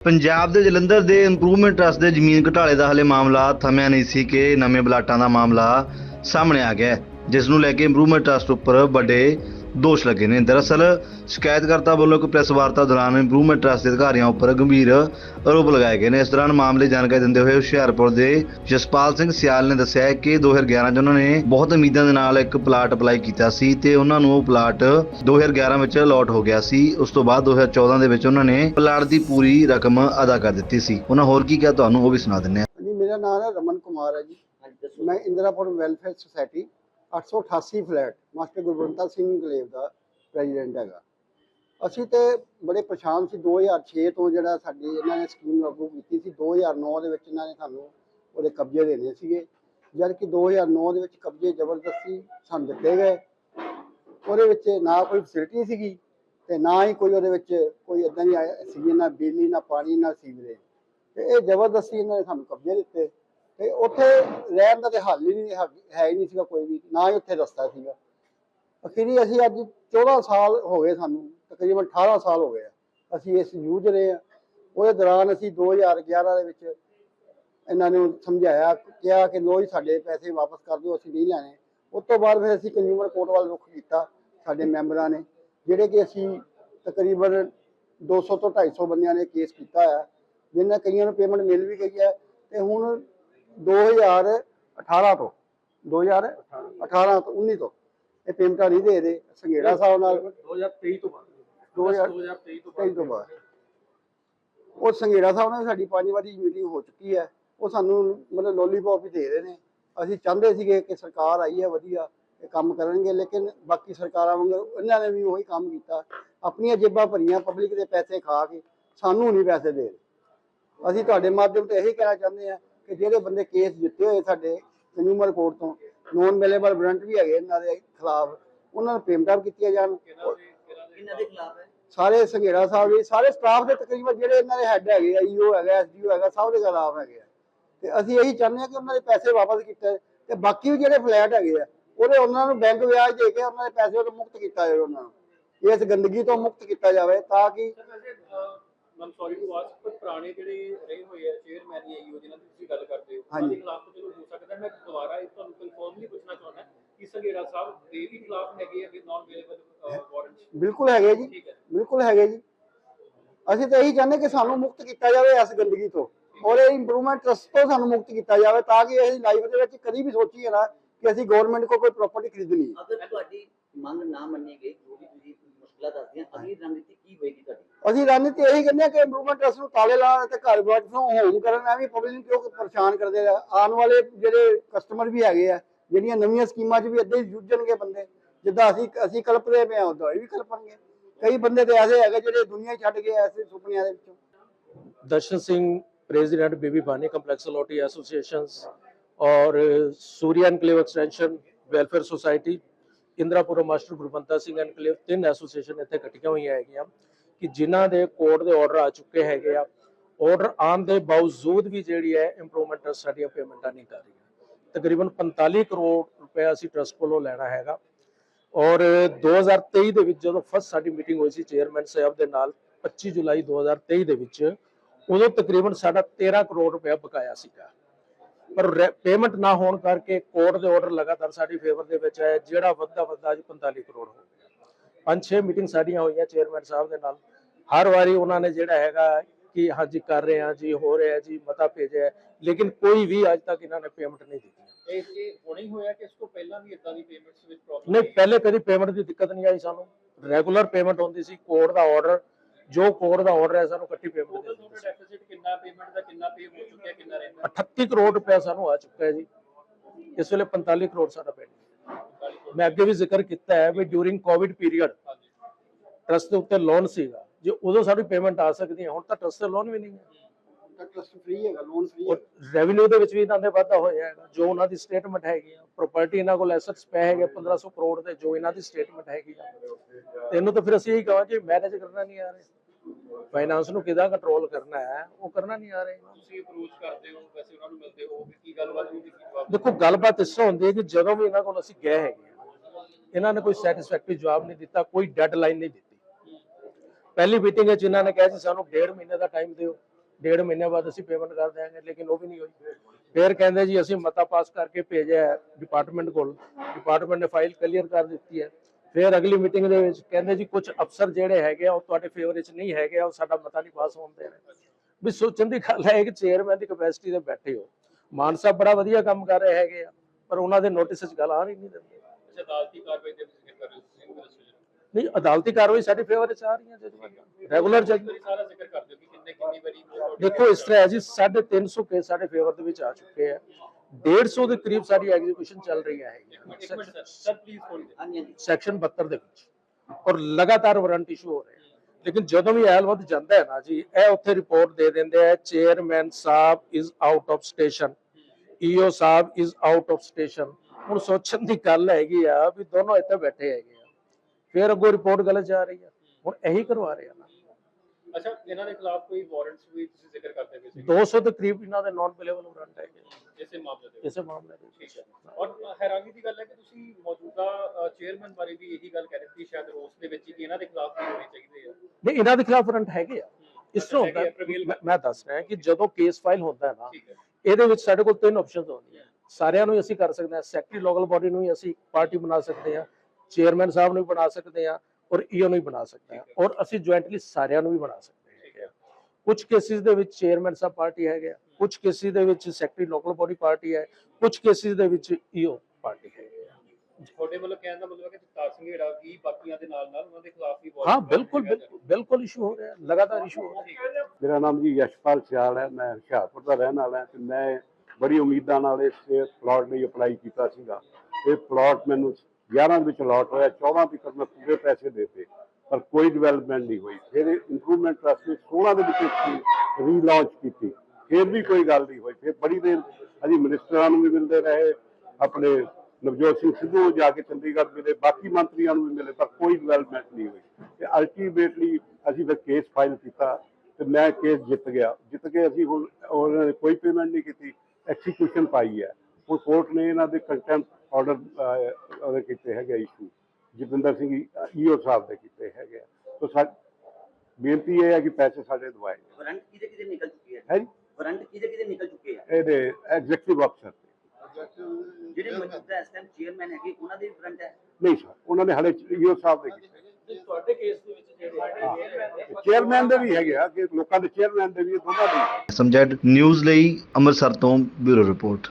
ਪੰਜਾਬ ਦੇ ਜਲੰਧਰ ਦੇ improvement trust ਦੇ ਜ਼ਮੀਨ ਘਟਾਲੇ ਦਾ ਹਲੇ ਮਾਮਲਾ ਥਮਿਆ ਨਹੀਂ ਸੀ ਕਿ ਨਵੇਂ ਬਲਾਟਾਂ ਦਾ ਮਾਮਲਾ ਸਾਹਮਣੇ ਆ ਗਿਆ ਹੈ, ਜਿਸ ਨੂੰ ਲੈ ਕੇ ਇੰਪਰੂਵਮੈਂਟ ਟਰਸਟ ਉੱਪਰ ਵੱਡੇ ਦੋਸ਼ ਲੱਗੇ ਨੇ। ਦਰਅਸਲ, ਸ਼ਿਕਾਇਤਕਰਤਾ ਵੱਲੋਂ ਇੱਕ ਪ੍ਰੈਸ ਵਾਰਤਾ ਦੌਰਾਨ ਇੰਪਰੂਵਮੈਂਟ ਟਰਸਟ ਦੇ ਅਧਿਕਾਰੀਆਂ ਉੱਪਰ ਗੰਭੀਰ ਆਰੋਪ ਲਗਾਏ ਗਏ ਨੇ। ਇਸ ਦੌਰਾਨ ਮਾਮਲੇ ਜਾਣਕਾਰੀ ਦਿੰਦੇ ਹੋਏ ਹੁਸ਼ਿਆਰਪੁਰ ਦੇ ਜਸਪਾਲ ਸਿੰਘ ਸਿਆਲ ਨੇ ਦੱਸਿਆ ਕਿ 2011 'ਚ ਉਹਨਾਂ ਨੇ ਬਹੁਤ ਉਮੀਦਾਂ ਦੇ ਨਾਲ ਇੱਕ ਪਲਾਟ ਅਪਲਾਈ ਕੀਤਾ ਸੀ ਤੇ ਉਹਨਾਂ ਨੂੰ ਉਹ ਪਲਾਟ 2011 ਵਿੱਚ ਅਲਾਟ ਹੋ ਗਿਆ ਸੀ। ਉਸ ਤੋਂ ਬਾਅਦ 2014 ਦੇ ਵਿੱਚ ਉਹਨਾਂ ਨੇ ਪਲਾਟ ਦੀ ਪੂਰੀ ਰਕਮ ਅਦਾ ਕਰ ਦਿੱਤੀ ਸੀ। ਉਹਨਾਂ ਹੋਰ ਕੀ ਕਿਹਾ, ਤੁਹਾਨੂੰ ਉਹ ਵੀ ਸੁਣਾ ਦਿੰਦੇ ਹਾਂ। ਜੀ ਮੇਰਾ ਨਾਮ ਹੈ ਰਮਨ ਕੁਮਾਰ ਹੈ ਜੀ। ਮੈਂ Indirapur welfare society 888 flat master Gurbanta Singh enclave ਦਾ ਪ੍ਰੈਜ਼ੀਡੈਂਟ ਹੈਗਾ। ਅਸੀਂ ਤੇ ਬੜੇ ਪਰੇਸ਼ਾਨ ਸੀ 2006 ਤੋਂ ਜਿਹੜਾ ਸਾਡੀ ਇਹਨਾਂ ਨੇ ਸਕੀਮ ਲਾਗੂ ਕੀਤੀ ਸੀ। 2009 ਦੇ ਵਿੱਚ ਇਹਨਾਂ ਨੇ ਸਾਨੂੰ ਉਹਦੇ ਕਬਜ਼ੇ ਦੇਣੇ ਸੀਗੇ। ਜਦ ਕਿ 2009 ਦੇ ਵਿੱਚ ਕਬਜ਼ੇ ਜ਼ਬਰਦਸਤੀ ਸਾਨੂੰ ਦਿੱਤੇ ਗਏ। ਉਹਦੇ ਵਿੱਚ ਨਾ ਕੋਈ ਫੈਸਿਲਿਟੀ ਸੀਗੀ ਤੇ ਨਾ ਹੀ ਕੋਈ ਉਹਦੇ ਵਿੱਚ ਕੋਈ ਇਦਾਂ ਦੀ ਆਇਆ ਸੀਗੀ ਨਾ ਬਿਜਲੀ, ਨਾ ਪਾਣੀ, ਨਾ ਸੀਵਰੇਜ। ਤੇ ਇਹ ਜ਼ਬਰਦਸਤੀ ਇਹਨਾਂ ਨੇ ਸਾਨੂੰ ਕਬਜ਼ੇ ਦਿੱਤੇ। ਤੇ ਉੱਥੇ ਰਹਿਣ ਦਾ ਤੇ ਹੱਲ ਹੀ ਨਹੀਂ ਹੈ ਹੈ ਹੀ ਨਹੀਂ ਸੀਗਾ ਕੋਈ ਵੀ, ਨਾ ਹੀ ਉੱਥੇ ਰਸਤਾ ਸੀਗਾ। ਅਖੀਰੀ ਅਸੀਂ ਅੱਜ 14 ਸਾਲ ਹੋ ਗਏ ਸਾਨੂੰ, ਤਕਰੀਬਨ 18 ਸਾਲ ਹੋ ਗਏ ਆ। ਅਸੀਂ ਇਸ ਜੂਝ ਰਹੇ ਆ। ਉਹਦੇ ਦੌਰਾਨ ਅਸੀਂ 2011 ਦੇ ਵਿੱਚ ਇਹਨਾਂ ਨੂੰ ਸਮਝਾਇਆ, ਕਿਹਾ ਕਿ ਲੋ ਜੀ ਸਾਡੇ ਪੈਸੇ ਵਾਪਸ ਕਰ ਦਿਓ, ਅਸੀਂ ਨਹੀਂ ਲੈਣੇ। ਉਸ ਤੋਂ ਬਾਅਦ ਫਿਰ ਅਸੀਂ ਕੰਜ਼ਿਊਮਰ ਕੋਰਟ ਵੱਲ ਰੁਖ ਕੀਤਾ, ਸਾਡੇ ਮੈਂਬਰਾਂ ਨੇ, ਜਿਹੜੇ ਕਿ ਅਸੀਂ ਤਕਰੀਬਨ 200 ਤੋਂ 250 ਬੰਦਿਆਂ ਨੇ ਕੇਸ ਕੀਤਾ ਹੈ ਜਿਨ੍ਹਾਂ ਕਈਆਂ ਨੂੰ ਪੇਮੈਂਟ ਮਿਲ ਵੀ ਗਈ ਹੈ ਤੇ ਹੁਣ 2018 ਤੋਂ 2018 ਤੋਂ 19 ਤੋਂ। ਇਹ ਪੇਮੈਂਟਾਂ ਨਹੀਂ ਦੇ ਰਹੇ ਸੰਘੇੜਾ ਸਾਹਿਬ ਨਾਲ। 2023 ਤੋਂ ਬਾਅਦ। 2000 2023 ਤੋਂ ਤੇਈ ਤੋਂ ਬਾਅਦ। ਉਹ ਸੰਘੇੜਾ ਸਾਹਿਬ ਨਾਲ ਸਾਡੀ ਪੰਜ ਵਾਰੀ ਮੀਟਿੰਗ ਹੋ ਚੁੱਕੀ ਹੈ। ਉਹ ਸਾਨੂੰ ਮਤਲਬ ਲੋਲੀਪੌਪ ਹੀ ਦੇ ਰਹੇ ਨੇ। ਅਸੀਂ ਚਾਹੁੰਦੇ ਸੀਗੇ ਕਿ ਸਰਕਾਰ ਆਈ ਹੈ ਵਧੀਆ ਇਹ ਕੰਮ ਕਰਨਗੇ ਲੇਕਿਨ ਬਾਕੀ ਸਰਕਾਰਾਂ ਵਾਂਗ ਇਹਨਾਂ ਨੇ ਵੀ ਉਹੀ ਕੰਮ ਕੀਤਾ। ਆਪਣੀਆਂ ਜੇਬਾਂ ਭਰੀਆਂ ਪਬਲਿਕ ਦੇ ਪੈਸੇ ਖਾ ਕੇ ਸਾਨੂੰ ਨਹੀਂ ਪੈਸੇ ਦੇ ਰਹੇ। ਅਸੀਂ ਤੁਹਾਡੇ ਮਾਧਿਅਮ ਤੋਂ ਇਹੀ ਕਹਿਣਾ ਚਾਹੁੰਦੇ ਆ ਕਿ ਜਿਹੜੇ ਬੰਦੇ ਕੇਸ ਜਿੱਤੇ ਹੋਏ ਸਾਡੇ ਕੰਜ਼ਿਊਮਰ ਕੋਰਟ ਤੋਂ ਨੋਨ ਅਵੇਲੇਬਲ ਵਾਰੰਟ ਵੀ ਹੈਗੇ ਇਹਨਾਂ ਦੇ ਖਿਲਾਫ ਉਹਨਾਂ ਨੂੰ ਪੇਮੈਂਟਾਂ ਕੀਤੀਆਂ ਜਾਣ। ਕਿਹਨਾਂ ਦੇ ਖਿਲਾਫ ਹੈ? ਸਾਰੇ ਸੰਘੇੜਾ ਸਾਹਿਬ ਜੀ ਸਾਰੇ ਸਟਾਫ ਦੇ ਤਕਰੀਬਨ ਜਿਹੜੇ ਇਹਨਾਂ ਦੇ ਹੈੱਡ ਹੈਗੇ ਆ ਈਓ ਹੈਗਾ ਐਸਡੀਓ ਹੈਗਾ ਸਭ ਦੇ ਖਿਲਾਫ ਹੈਗੇ ਆ। ਤੇ ਅਸੀਂ ਇਹੀ ਚਾਹੁੰਦੇ ਹਾਂ ਕਿ ਉਹਨਾਂ ਦੇ ਪੈਸੇ ਵਾਪਸ ਕੀਤੇ ਤੇ ਬਾਕੀ ਵੀ ਜਿਹੜੇ ਫਲੈਟ ਹੈਗੇ ਆ ਉਹਦੇ ਉਹਨਾਂ ਨੂੰ ਬੈਂਕ ਵਿਆਜ ਦੇ ਕੇ ਉਹਨਾਂ ਦੇ ਪੈਸੇ ਉਹ ਮੁਕਤ ਕੀਤਾ ਜਾਵੇ ਉਹਨਾਂ ਨੂੰ। ਇਸ ਗੰਦਗੀ ਤੋਂ ਮੁਕਤ ਕੀਤਾ ਜਾਵੇ ਤਾਂ ਕਿ ਵੈਸੇ ਮੈਂ ਸੌਰੀ ਟੂ ਆਸਕ ਪਰ ਪੁਰਾਣੇ ਜਿਹੜੇ ਰਹੇ ਹੋਏ ਆ ਚੇਅਰਮੈਨ ਜਾਂ ਈਓ ਜਿਨ੍ਹਾਂ ਦੀ ਤੁਸੀਂ ਗੱਲ ਕਰਦੇ ਹੋ ਉਹਨਾਂ ਦੇ ਹਾਂਜੀ। ਖਿਲਾਫ ਤਾਂ ਚਲੋ ਹੋ ਸਕਦਾ ਮੈਂ ਦੁਬਾਰਾ ਇਹ ਤੁਹਾਨੂੰ ਕਨਫਰਮਲੀ ਪੁੱਛਣਾ ਚਾਹੁੰਦਾ ਕਿ ਸੰਗੇਰਾ ਸਾਹਿਬ ਦੇ ਵੀ ਖਿਲਾਫ ਹੈਗੇ ਆ ਕਿ ਨਾਨ ਅਵੇਲੇਬਲ ਵਾਰੰਟਸ ਬਿਲਕੁਲ ਹੈਗੇ ਜੀ। ਬਿਲਕੁਲ ਹੈਗੇ ਜੀ। ਅਸੀਂ ਤਾਂ ਇਹੀ ਚਾਹੁੰਦੇ ਕਿ ਸਾਨੂੰ ਮੁਕਤ ਕੀਤਾ ਜਾਵੇ ਇਸ ਗੰਦਗੀ ਤੋਂ ਔਰ ਇਹ ਇੰਪਰੂਵਮੈਂਟ ਟਰਸਟ ਤੋਂ ਸਾਨੂੰ ਮੁਕਤ ਕੀਤਾ ਜਾਵੇ ਤਾਂ ਕਿ ਅਸੀਂ ਲਾਈਫ ਦੇ ਵਿੱਚ ਕਦੀ ਵੀ ਸੋਚੀਏ ਨਾ ਕਿ ਅਸੀਂ ਗਵਰਨਮੈਂਟ ਕੋਲ ਕੋਈ ਪ੍ਰਾਪਰਟੀ ਖਰੀਦਣੀ ਹੈ। ਅਗਰ ਤੁਹਾਡੀ ਮੰਗ ਨਾ ਮੰਨੀ ਗਈ ਜੋ ਵੀ ਤੁਸੀਂ ਮੁਸ਼ਕਲਾਂ ਦੱਸਦੀਆਂ ਅਗਲੀ ਰਣਨੀਤੀ ਅਸੀਂ ਰਣਨੀਤੀ ਇਹੀ ਕਹਿੰਦੇ ਹਾਂ ਕਿ ਇੰਪਰੂਵਮੈਂਟ ਟਰਸਟ ਨੂੰ ਤਾਲੇ ਲਾਉਣ ਤੇ ਘਰ ਬਾਟ ਤੋਂ ਹੋਮ ਕਰਨ ਐਵੇਂ ਪਬਲਿਕ ਨੂੰ ਕਿਉਂ ਪਰੇਸ਼ਾਨ ਕਰਦੇ ਆ ਆਉਣ ਵਾਲੇ ਜਿਹੜੇ ਕਸਟਮਰ ਵੀ ਹੈਗੇ ਆ ਜਿਹੜੀਆਂ ਨਵੀਆਂ ਸਕੀਮਾਂ 'ਚ ਵੀ ਏਦਾਂ ਹੀ ਜੂਝਣਗੇ ਬੰਦੇ ਜਿੱਦਾਂ ਅਸੀਂ ਅਸੀਂ ਕਲਪਦੇ ਪਏ ਹਾਂ ਉਦਾਂ ਇਹ ਵੀ ਕਲਪਣਗੇ ਕਈ ਬੰਦੇ ਤੇ ਐਸੇ ਹੈਗੇ ਜਿਹੜੇ ਦੁਨੀਆ ਹੀ ਛੱਡ ਗਏ ਐਸੇ ਸੁਪਨਿਆਂ ਦੇ ਵਿੱਚੋਂ दर्शन सिंह प्रेसिडेंट बेबी पानी कम्प्लेक्स लॉटी एसोसिएशंस और Surya enclave extension welfare society Indirapuram master Gurbanta Singh enclave ਤਿੰਨ ਐਸੋਸੀਏਸ਼ਨ ਇੱਥੇ ਇਕੱਠੀਆਂ ਹੋਈਆਂ ਹੈਗੀਆਂ ਕਿ ਜਿਨ੍ਹਾਂ ਦੇ ਕੋਰਟ ਦੇ ਆਰਡਰ ਆ ਚੁੱਕੇ ਹੈਗੇ ਆ। ਆਰਡਰ ਆਉਣ ਦੇ ਬਾਵਜੂਦ ਵੀ ਜਿਹੜੀ ਹੈ ਇੰਪਰੂਵਮੈਂਟ ਟਰਸਟ ਸਾਡੀਆਂ ਪੇਮੈਂਟਾਂ ਨਹੀਂ ਕਰ ਰਹੀ ਤਕਰੀਬਨ 45 ਕਰੋੜ ਰੁਪਏ ਅਸੀਂ ਟਰਸਟ ਕੋਲੋਂ ਲੈਣਾ ਹੈਗਾ। ਔਰ 2023 ਦੇ ਵਿੱਚ ਜਦੋਂ ਫਸਟ ਸਾਡੀ ਮੀਟਿੰਗ ਹੋਈ ਸੀ ਚੇਅਰਮੈਨ ਸਾਹਿਬ ਦੇ ਨਾਲ 25 ਜੁਲਾਈ 2023 ਦੇ ਵਿੱਚ, ਉਦੋਂ ਤਕਰੀਬਨ ਸਾਡਾ 13 ਕਰੋੜ ਰੁਪਏ ਬਕਾਇਆ ਸੀਗਾ। ਪਰ ਪੇਮੈਂਟ ਨਾ ਹੋਣ ਕਰਕੇ ਕੋਰਟ ਦੇ ਆਰਡਰ ਲਗਾਤਾਰ ਸਾਡੀ ਫੇਵਰ ਦੇ ਵਿੱਚ ਆਇਆ, ਜਿਹੜਾ ਵੱਧਦਾ ਵੱਧਦਾ ਅੱਜ 45 ਕਰੋੜ ਹੋ ਗਿਆ। ਪੰਜ ਛੇ ਮੀਟਿੰਗ ਸਾਡੀਆਂ ਹੋਈਆਂ ਚੇਅਰਮੈਨ ਸਾਹਿਬ ਦੇ ਨਾਲ। ਹਰ ਵਾਰੀ ਉਹਨਾਂ ਨੇ ਜਿਹੜਾ ਹੈਗਾ ਕਿ ਹਾਂਜੀ ਕਰ ਰਹੇ ਹਾਂ ਜੀ ਹੋ ਰਿਹਾ ਜੀ ਮਤਾ ਭੇਜਿਆ ਲੇਕਿਨ ਕੋਈ ਵੀ ਅੱਜ ਤੱਕ ਇਹਨਾਂ ਨੇ ਪੇਮੈਂਟ ਨਹੀਂ ਦਿੱਤੀ। ਇਹ ਇਹ ਹੁਣੇ ਹੋਇਆ ਕਿ ਇਸ ਤੋਂ ਪਹਿਲਾਂ ਵੀ ਇਦਾਂ ਦੀ ਪੇਮੈਂਟਸ ਵਿੱਚ ਪ੍ਰੋਬਲਮ ਨਹੀਂ ਪਹਿਲੇ ਕਦੀ ਪੇਮੈਂਟ ਦੀ ਦਿੱਕਤ ਨਹੀਂ ਆਈ ਸਾਨੂੰ। ਰੈਗੂਲਰ ਪੇਮੈਂਟ ਹੁੰਦੀ ਸੀ ਕੋਰਟ ਦਾ ਆਰਡਰ ਜੋ ਕੋਰਟ ਦਾ ਆਰਡਰ ਹੈ ਸਾਨੂੰ ਇਕੱਠੀ ਪੇਮੈਂਟ ਟੋਟਲ ਦੇ ਤੁਹਾਡਾ ਡੈਫਿਸਿਟ ਕਿੰਨਾ ਪੇਮੈਂਟ ਦਾ ਕਿੰਨਾ ਪੇ ਹੋ ਚੁੱਕਿਆ ਕਿੰਨਾ ਰਹਿੰਦਾ? 38 ਕਰੋੜ ਰੁਪਏ ਸਾਨੂੰ ਆ ਚੁੱਕਾ ਹੈ ਜੀ। ਇਸ ਵੇਲੇ 45 ਕਰੋੜ ਸਾਡਾ ਪੈਂਡਿੰਗ ਮੈਂ ਅੱਗੇ ਵੀ ਜ਼ਿਕਰ ਕੀਤਾ ਹੈ ਵੀ ਡਿਊਰਿੰਗ ਕੋਵਿਡ ਪੀਰੀਅਡ ਟਰਸਟ ਦੇ ਉੱਤੇ ਲੋਨ ਸੀਗਾ। ਜੇ ਉਦੋਂ ਸਾਡੀ ਪੇਮੈਂਟ ਆ ਸਕਦੀ ਹੈ ਹੁਣ ਤਾਂ ਟਰਸਟ ਲੋਨ ਵੀ ਨਹੀਂ ਹੈ। ਟਰਸਟ ਫ੍ਰੀ ਹੈਗਾ ਲੋਨ ਫ੍ਰੀ ਔਰ ਰੈਵਨਿਊ ਦੇ ਵਿੱਚ ਵੀ ਇਹਨਾਂ ਦੇ ਵਾਧਾ ਹੋਇਆ ਹੈਗਾ। ਜੋ ਉਹਨਾਂ ਦੀ ਸਟੇਟਮੈਂਟ ਹੈਗੀ ਆ ਪ੍ਰਾਪਰਟੀ ਇਹਨਾਂ ਕੋਲ ਐਸੈਟਸ ਪਏ ਹੈਗੇ 1500 ਕਰੋੜ ਦੇ ਜੋ ਇਹਨਾਂ ਦੀ ਸਟੇਟਮੈਂਟ ਹੈਗੀ ਆ। ਤੇ ਇਹਨੂੰ ਤਾਂ ਫਿਰ ਅਸੀਂ ਇਹੀ ਕਹਾਂਗੇ ਮੈਨੇਜ ਕਰਨਾ ਨਹੀਂ ਆ ਰਿਹਾ। ਫਾਈਨਾਂਸ ਨੂੰ ਕਿਦਾਂ ਕੰਟਰੋਲ ਕਰਨਾ ਹੈ ਉਹ ਕਰਨਾ ਨਹੀਂ ਆ ਰਿਹਾ। ਤੁਸੀਂ ਅਪਰੋਚ ਕਰਦੇ ਹੋ ਵੈਸੇ ਉਹਨਾਂ ਨੂੰ ਮਿਲਦੇ ਹੋ ਕੀ ਗੱਲਬਾਤ ਹੋਈ ਕੀ ਜਵਾਬ ਦੇਖੋ ਗੱਲਬਾਤ ਇਸ ਤਰ੍ਹਾਂ ਹੁੰਦੀ ਹੈ ਕਿ ਜਦੋਂ ਵੀ ਇਹਨਾਂ ਕੋਲ ਅਸੀਂ ਗਏ ਹੈਗੇ ਇਹਨਾਂ ਨੇ ਕੋਈ ਸੈਟੀਸਫੈਕਟਰੀ ਜਵਾਬ ਨਹੀਂ ਦਿੱਤਾ ਕੋਈ ਡੈਡਲਾਈਨ ਨਹੀਂ ਦਿੱਤੀ। ਪਹਿਲੀ ਮੀਟਿੰਗ ਵਿੱਚ ਇਹਨਾਂ ਨੇ ਕਿਹਾ ਸੀ ਸਾਨੂੰ ਡੇਢ ਮਹੀਨੇ ਦਾ ਟਾਈਮ ਦਿਓ। ਡੇਢ ਮਹੀਨੇ ਬਾਅਦ ਅਸੀਂ ਪੇਮੈਂਟ ਕਰ ਦਿਆਂਗੇ ਲੇਕਿਨ ਉਹ ਵੀ ਨਹੀਂ ਹੋਈ। ਫਿਰ ਕਹਿੰਦੇ ਜੀ ਅਸੀਂ ਮਤਾ ਪਾਸ ਕਰਕੇ ਭੇਜਿਆ ਡਿਪਾਰਟਮੈਂਟ ਕੋਲ। ਡਿਪਾਰਟਮੈਂਟ ਨੇ ਫਾਈਲ ਕਲੀਅਰ ਕਰ ਦਿੱਤੀ ਹੈ। ਫਿਰ ਅਗਲੀ ਮੀਟਿੰਗ ਦੇ ਵਿੱਚ ਕਹਿੰਦੇ ਜੀ ਕੁਝ ਅਫਸਰ ਜਿਹੜੇ ਹੈਗੇ ਆ ਉਹ ਤੁਹਾਡੇ ਫੇਵਰ ਵਿੱਚ ਨਹੀਂ ਹੈਗੇ ਆ, ਉਹ ਸਾਡਾ ਮਤਾ ਨਹੀਂ ਪਾਸ ਹੋਣ ਦੇ ਰਹੇ। ਵੀ ਸੋਚਣ ਦੀ ਗੱਲ ਹੈ ਕਿ ਚੇਅਰਮੈਨ ਦੀ ਕਪੈਸਿਟੀ ਤੇ ਬੈਠੇ ਹੋ। ਮਾਨ ਸਾਹਿਬ ਬੜਾ ਵਧੀਆ ਕੰਮ ਕਰ ਰਹੇ ਹੈਗੇ ਆ ਪਰ ਉਹਨਾਂ ਦੇ ਨੋਟਿਸ 'ਚ ਗੱਲ ਆ ਨਹੀਂ ਦਿੰਦੇ। ਅੱਛਾ ਅਦਾਲਤੀ ਕਾਰਵਾਈ ਦੇ ਵਿੱਚ ਜ਼ਿਕਰ ਕਰ ਰਹੇ ਹੋ ਤੁਸੀਂ ਇਨਵੈਸਟੀਗੇਸ਼ਨ ਨਹੀਂ ਅਦਾਲਤੀ ਕਾਰਵਾਈ ਸਾਡੇ ਫੇਵਰ ਵਿੱਚ ਆ ਰਹੀਆਂ ਜਜਮੈਂਟ ਰੈਗੂਲਰ ਜਜ ਸਾਰਾ ਜ਼ਿਕਰ ਕਰ ਦਿਓ ਕਿ ਕਿੰਨੇ ਕਿੰਨੀ ਵਾਰੀ ਦੇਖੋ ਇਸ ਤਰ੍ਹਾਂ ਹੈ ਜੀ 350 ਕੇਸ ਸਾਡੇ ਫੇਵਰ ਦੇ ਵਿੱਚ ਆ ਚੁੱਕੇ ਆ। 150 ਦੇ ਕਰੀਬ ਸਾਡੀ ਐਗਜ਼ੀਕਿਊਸ਼ਨ ਚੱਲ ਰਹੀ ਹੈ। ਇੱਕ minute sir sir please hold ਹਾਂਜੀ ਹਾਂਜੀ। ਸੈਕਸ਼ਨ 72 ਦੇ ਵਿੱਚ। ਔਰ ਲਗਾਤਾਰ ਵਾਰੰਟ ਇਸ਼ੂ ਹੋ ਰਹੇ ਆ। ਲੇਕਿਨ ਜਦੋਂ ਵੀ ਐਲ ਵੱਧ ਜਾਂਦਾ ਹੈ ਨਾ ਜੀ ਇਹ ਉੱਥੇ ਰਿਪੋਰਟ ਦੇ ਦਿੰਦੇ ਆ chairman Sahib is out of station EO Sahib is out of station ਹੁਣ ਸੋਚਣ ਦੀ ਗੱਲ ਹੈਗੀ ਆ ਵੀ ਦੋਨੋਂ ਇੱਥੇ ਬੈਠੇ ਹੈਗੇ ਆ। ਫਿਰ ਅੱਗੋਂ ਰਿਪੋਰਟ ਗਲਤ ਜਾ ਰਹੀ ਆ। ਹੁਣ ਇਹੀ ਕਰਵਾ ਰਹੇ ਆ ਨਾ। ਅੱਛਾ ਇਹਨਾਂ ਦੇ ਖਿਲਾਫ ਕੋਈ ਵਾਰੰਟਸ ਵੀ ਤੁਸੀਂ ਜ਼ਿਕਰ ਕਰਦੇ ਪਏ ਸੀ 200 ਦੇ ਕਰੀਬ ਇਹਨਾਂ ਦੇ ਨਾਨ ਅਵੇਲੇਬਲ ਵਾਰੰਟ ਹੈਗੇ ਇਸੇ ਮਾਮਲੇ ਦੇ। ਇਸੇ ਮਾਮਲੇ ਦੇ ਠੀਕ ਹੈ। ਔਰ ਹੈਰਾਨੀ ਦੀ ਗੱਲ ਹੈ ਕਿ ਤੁਸੀਂ ਮੌਜੂਦਾ ਚੇਅਰਮੈਨ ਬਾਰੇ ਵੀ ਇਹੀ ਗੱਲ ਕਹਿ ਰਹੇ ਸੀ ਸ਼ਾਇਦ ਰੋਸ ਦੇ ਵਿੱਚ ਹੀ ਕਿ ਇਹਨਾਂ ਦੇ ਖਿਲਾਫ ਵੀ ਹੋਣੇ ਚਾਹੀਦੇ ਆ। ਨਹੀਂ ਇਹਨਾਂ ਦੇ ਖਿਲਾਫ ਵਾਰੰਟ ਹੈਗੇ ਆ। ਇਸ ਤਰ੍ਹਾਂ ਹੁੰਦਾ ਮੈਂ- ਦੱਸ ਰਿਹਾ ਕਿ ਜਦੋਂ ਕੇਸ ਫਾਈਲ ਹੁੰਦਾ ਹੈ ਨਾ ਇਹਦੇ ਵਿੱਚ ਸਾਡੇ ਕੋਲ ਤਿੰਨ ਆਪਸ਼ਨਸ ਹੁੰਦੀਆਂ। ਸਾਰਿਆਂ ਨੂੰ ਅਸੀਂ ਕਰ ਸਕਦੇ ਹਾਂ। ਸੈਕਟਰੀ ਲੋਕਲ ਬਾਡੀ ਨੂੰ ਹੀ ਅਸੀਂ ਪਾਰਟੀ ਬਣਾ ਸਕਦੇ ਹਾਂ। ਚੇਅਰਮੈਨ ਸਾਹਿਬ ਨੂੰ ਵੀ ਬਣਾ ਸਕਦੇ ਹਾਂ ਔਰ ਈਓ ਨੂੰ ਵੀ ਬਣਾ ਸਕਦੇ ਹਾਂ ਔਰ ਅਸੀਂ ਜੁਆਇੰਟਲੀ ਸਾਰਿਆਂ ਨੂੰ ਵੀ ਬਣਾ ਸਕਦੇ ਹੈਗੇ ਹਾਂ ਕੁਝ ਕੇਸਿਸ ਦੇ ਵਿੱਚ ਚੇਅਰਮੈਨ ਸਾਹਿਬ ਪਾਰਟੀ ਹੈਗੇ ਆ ਕੁਝ ਕੇਸਿਸ ਦੇ ਵਿੱਚ ਸੈਕਟਰੀ ਲੋਕਲ ਬਾਡੀ ਪਾਰਟੀ ਹੈ ਕੁਝ ਕੇਸਿਸ ਦੇ ਵਿੱਚ ਈਓ ਪਾਰਟੀ ਹੈਗੇ ਆ ਤੁਹਾਡੇ ਵੱਲੋਂ ਕਹਿਣ ਦਾ ਮਤਲਬ ਹੈ ਕਿ ਜਗਤਾਰ ਸਿੰਘ ਹੇੜਾ ਵੀ ਬਾਕੀਆਂ ਦੇ ਨਾਲ ਨਾਲ ਉਹਨਾਂ ਦੇ ਖਿਲਾਫ ਵੀ ਹਾਂ ਬਿਲਕੁਲ ਬਿਲਕੁਲ ਬਿਲਕੁਲ ਇਸ਼ੂ ਹੋ ਰਿਹਾ ਲਗਾਤਾਰ ਇਸ਼ੂ ਹੋ ਰਿਹਾ ਮੇਰਾ ਨਾਮ ਜੀ ਯਸ਼ਪਾਲ ਸਿਆਲ ਹੈ ਮੈਂ ਹੁਸ਼ਿਆਰਪੁਰ ਦਾ ਰਹਿਣ ਵਾਲਾ ਹਾਂ ਤੇ ਮੈਂ ਬੜੀ ਉਮੀਦਾਂ ਨਾਲ ਇਸ ਪਲਾਟ ਲਈ ਅਪਲਾਈ ਕੀਤਾ ਸੀਗਾ ਇਹ ਪਲਾਟ ਮੈਨੂੰ 11 ਵਿੱਚ ਅਲਾਟ ਹੋਇਆ 14 ਤੱਕ ਮੈਂ ਪੂਰੇ ਪੈਸੇ ਦੇਤੇ, ਪਰ ਕੋਈ ਡਿਵੈਲਪਮੈਂਟ ਨਹੀਂ ਹੋਈ। ਫਿਰ ਇੰਪਰੂਵਮੈਂਟ ਟਰਸਟ ਨੇ 16 ਦੇ ਵਿੱਚ ਰੀਲਾਂਚ ਕੀਤੀ। ਫਿਰ ਵੀ ਕੋਈ ਗੱਲ ਨਹੀਂ ਹੋਈ। ਫਿਰ ਬੜੀ ਦੇਰ ਅਸੀਂ ਮਿਨਿਸਟਰਾਂ ਨੂੰ ਵੀ ਮਿਲਦੇ ਰਹੇ, ਆਪਣੇ ਨਵਜੋਤ ਸਿੰਘ ਸਿੱਧੂ ਨੂੰ ਜਾ ਕੇ ਚੰਡੀਗੜ੍ਹ ਮਿਲੇ, ਬਾਕੀ ਮੰਤਰੀਆਂ ਨੂੰ ਵੀ ਮਿਲੇ, ਪਰ ਕੋਈ ਡਿਵੈਲਪਮੈਂਟ ਨਹੀਂ ਹੋਈ। ਤੇ ਅਲਟੀਮੇਟਲੀ ਅਸੀਂ ਫਿਰ ਕੇਸ ਫਾਈਲ ਕੀਤਾ ਤੇ ਮੈਂ ਕੇਸ ਜਿੱਤ ਗਿਆ। ਜਿੱਤ ਕੇ ਅਸੀਂ ਹੁਣ ਉਹਨਾਂ ਨੇ ਕੋਈ ਪੇਮੈਂਟ ਨਹੀਂ ਕੀਤੀ ਐਕਸੀਕਿਊਸ਼ਨ ਪਾਈ ਹੈ। ਹੁਣ ਕੋਰਟ ਨੇ ਇਹਨਾਂ ਦੇ ਕੰਟੈਂਪਟ ਆਰਡਰ ਉਹਦੇ ਕੀਤੇ ਹੈਗੇ ਇਸ਼ੂ ਜਤਿੰਦਰ ਸਿੰਘ ਈਓ ਸਾਹਿਬ ਦੇ ਕੀਤੇ ਹੈਗੇ ਸਾ ਬੇਨਤੀ ਇਹ ਹੈ ਕਿ ਪੈਸੇ ਸਾਡੇ ਦਵਾਏ। ਵਾਰੰਟ ਕਿਹਦੇ ਕਿਹਦੇ ਨਿਕਲ ਚੁੱਕੇ ਆ ਹੈ ਜੀ। ਵਾਰੰਟ ਕਿਹਦੇ ਕਿਹਦੇ ਨਿਕਲ ਚੁੱਕੇ ਆ ਇਹਦੇ ਐਗਜ਼ੈਕਟਿਵ ਅਫਸਰ ਜਿਹੜੇ ਮੌਜੂਦਾ ਇਸ ਟਾਈਮ ਚੇਅਰਮੈਨ ਹੈਗੇ ਉਹਨਾਂ ਦੇ ਵਾਰੰਟ ਹੈ? ਨਹੀਂ ਸਰ ਉਹਨਾਂ ਨੇ ਹਲੇ ਈਓ ਸਾਹਿਬ ਦੇ ਕੀਤੇ ਤੁਹਾਡੇ ਕੇਸ ਦੇ ਵਿੱਚ ਜਿਹੜੇ ਚੇਅਰਮੈਨ ਦੇ ਵੀ ਹੈਗੇ ਆ ਕਿ ਲੋਕਾਂ ਦੇ ਚੇਅਰਮੈਨ ਦੇ ਵੀ ਇਹ ਦੋਨਾਂ ਦੇ ਵੀ। ਸਮਝੈਡ ਨਿਊਜ਼ ਲਈ ਅੰਮ੍ਰਿਤਸਰ ਤੋਂ ਬਿਊਰੋ ਰਿਪੋਰਟ।